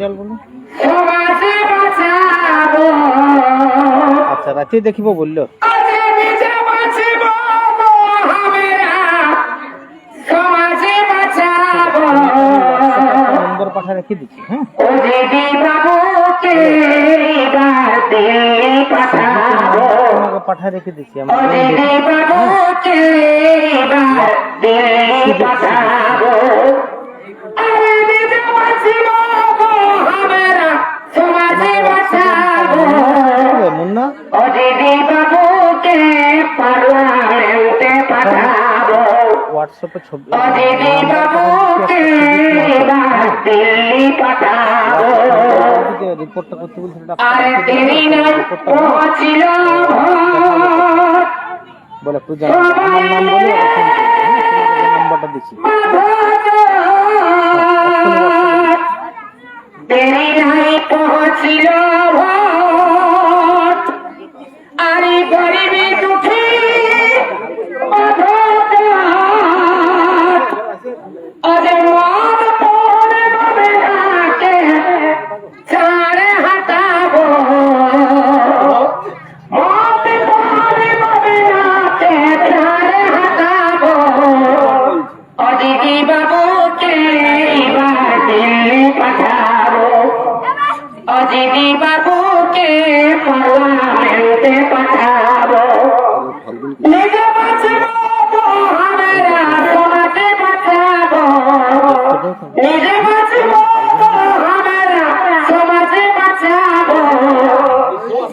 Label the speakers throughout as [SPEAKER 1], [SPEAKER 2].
[SPEAKER 1] জলগুলো আচ্ছা রাতে দেখিব বলল। পাঠা রেখে দিচ্ছি হ্যাঁ। পাঠা রেখে দিচ্ছি হোয়াটসঅ্যাপে ছবি রিপোর্টটা করতে বলছিল বলে একটু নাম্বারটা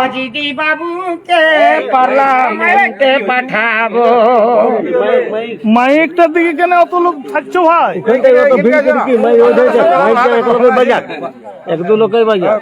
[SPEAKER 2] অজিদি বাবুকে পার্লামেন্টে পাঠাবো।
[SPEAKER 3] মাইকটার দিকে কেন অত লোক থাকছো ভাই?
[SPEAKER 1] এক দু লোকের বাজার।